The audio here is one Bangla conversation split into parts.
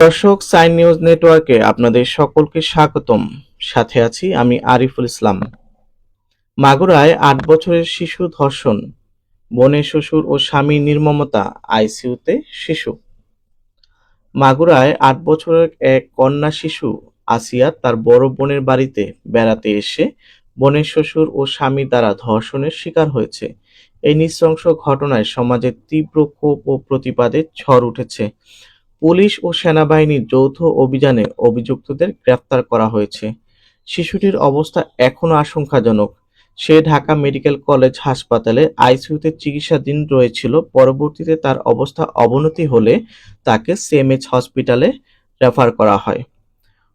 দর্শক, সাইন নিউজ নেটওয়ার্কে আপনাদের সকলকে স্বাগতম। সাথে আছি আমি আরিফুল ইসলাম। মাগুরায় আট বছরের শিশু ধর্ষণ। বোনের শ্বশুর ও স্বামী নির্মমতা, আইসিইউতে শিশু। মাগুরায় আট বছরের এক কন্যা শিশু, আসিয়া তার বড় বোনের বাড়িতে বেড়াতে এসে বোনের শ্বশুর ও স্বামী দ্বারা ধর্ষণের শিকার হয়েছে। এই নৃশংস ঘটনায় সমাজের তীব্র ক্ষোভ ও প্রতিবাদের ঝড় উঠেছে। পুলিশ ও সেনাবাহিনীর যৌথ অভিযানে অভিযুক্তদের গ্রেফতার করা হয়েছে। শিশুটির অবস্থা এখনও আশঙ্কাজনক। সে ঢাকা মেডিকেল কলেজ হাসপাতালে আইসিইউতে চিকিৎসাধীন রয়েছিল। পরবর্তীতে তার অবস্থা অবনতি হলে তাকে সিএমএইচ হসপিটালে রেফার করা হয়।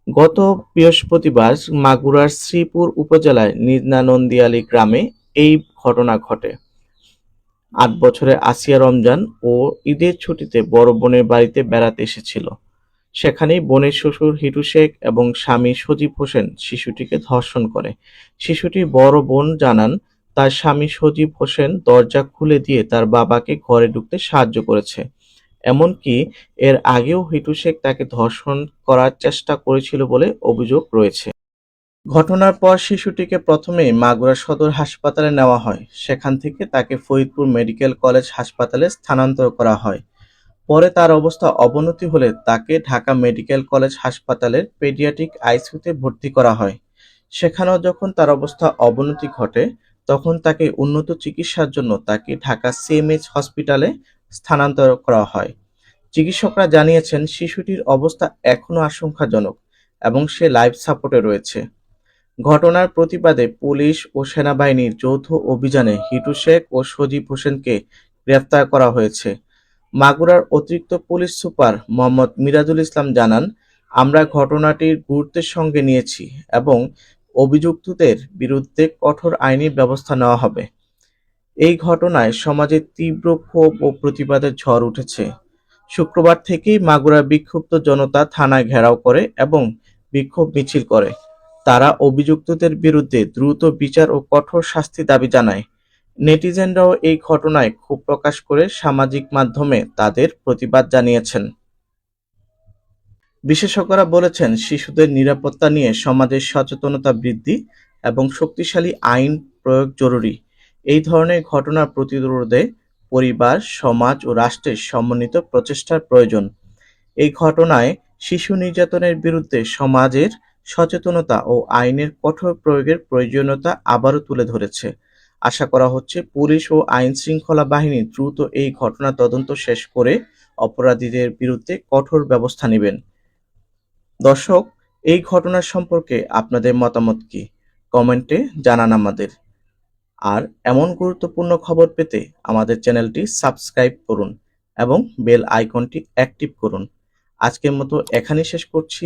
গত বৃহস্পতিবার মাগুরার শ্রীপুর উপজেলায় নিজনা নন্দিয়ালী গ্রামে এই ঘটনা ঘটে। আট বছরের আসিয়া রমজান ও ঈদের ছুটিতে বড় বোনের বাড়িতে বেড়াতে এসেছিল। সেখানেই বোনের শ্বশুর হিটু শেখ এবং স্বামী সজীব হোসেন শিশুটিকে ধর্ষণ করে। শিশুটির বড় বোন জানান, তার স্বামী সজীব হোসেন দরজা খুলে দিয়ে তার বাবাকে ঘরে ঢুকতে সাহায্য করেছে। এমনকি এর আগেও হিটু শেখ তাকে ধর্ষণ করার চেষ্টা করেছিল বলে অভিযোগ রয়েছে। ঘটনার পর শিশুটিকে প্রথমে মাগুরা সদর হাসপাতালে নেওয়া হয়। সেখান থেকে তাকে ফরিদপুর মেডিকেল কলেজ হাসপাতালে স্থানান্তর করা হয়। পরে তার অবস্থা অবনতি হলে তাকে ঢাকা মেডিকেল কলেজ হাসপাতালের পেডিয়াট্রিক আইসিইউতে ভর্তি করা হয়। সেখানেও যখন তার অবস্থা অবনতি ঘটে, তখন তাকে উন্নত চিকিৎসার জন্য তাকে ঢাকা সিএমএইচ হসপিটালে স্থানান্তর করা হয়। চিকিৎসকরা জানিয়েছেন, শিশুটির অবস্থা এখনও আশঙ্কাজনক এবং সে লাইফ সাপোর্টে রয়েছে। ঘটনার প্রতিবাদে পুলিশ ও সেনাবাহিনীর যৌথ অভিযানে হিটু শেখ ও সজীব হোসেনকে গ্রেফতার করা হয়েছে। মাগুরার অতিরিক্ত পুলিশ সুপার মোহাম্মদ মিরাজুল ইসলাম জানান, আমরা ঘটনাটির গুরুত্বের সঙ্গে নিয়েছি এবং অভিযুক্তদের বিরুদ্ধে কঠোর আইনি ব্যবস্থা নেওয়া হবে। এই ঘটনায় সমাজে তীব্র ক্ষোভ ও প্রতিবাদের ঝড় উঠেছে। শুক্রবার থেকেই মাগুরা বিক্ষুব্ধ জনতা থানায় ঘেরাও করে এবং বিক্ষোভ মিছিল করে। তারা অভিযুক্তদের বিরুদ্ধে দ্রুত বিচার ও কঠোর শাস্তি দাবি জানায়। নেটিজেনরাও এই ঘটনায় ক্ষোভ প্রকাশ করে সামাজিক মাধ্যমে তাদের প্রতিবাদ জানিয়েছেন। বিশেষজ্ঞরা বলেছেন, শিশুদের নিরাপত্তা নিয়ে সমাজের সচেতনতা বৃদ্ধি এবং শক্তিশালী আইন প্রয়োগ জরুরি। এই ধরনের ঘটনা প্রতিরোধে পরিবার, সমাজ ও রাষ্ট্রের সমন্বিত প্রচেষ্টার প্রয়োজন। এই ঘটনায় শিশু নির্যাতনের বিরুদ্ধে সমাজের সচেতনতা ও আইনের কঠোর প্রয়োগের প্রয়োজনীয়তা আবারও তুলে ধরেছে। আশা করা হচ্ছে পুলিশ ও আইন শৃঙ্খলা বাহিনী দ্রুত এই ঘটনা তদন্ত শেষ করে অপরাধীদের বিরুদ্ধে কঠোর ব্যবস্থা নেবেন। দর্শক, এই ঘটনা সম্পর্কে আপনাদের মতামত কি? কমেন্টে জানান আমাদের। আর এমন গুরুত্বপূর্ণ খবর পেতে আমাদের চ্যানেলটি সাবস্ক্রাইব করুন এবং বেল আইকনটি অ্যাক্টিভ করুন। আজকের মতো এখানেই শেষ করছি।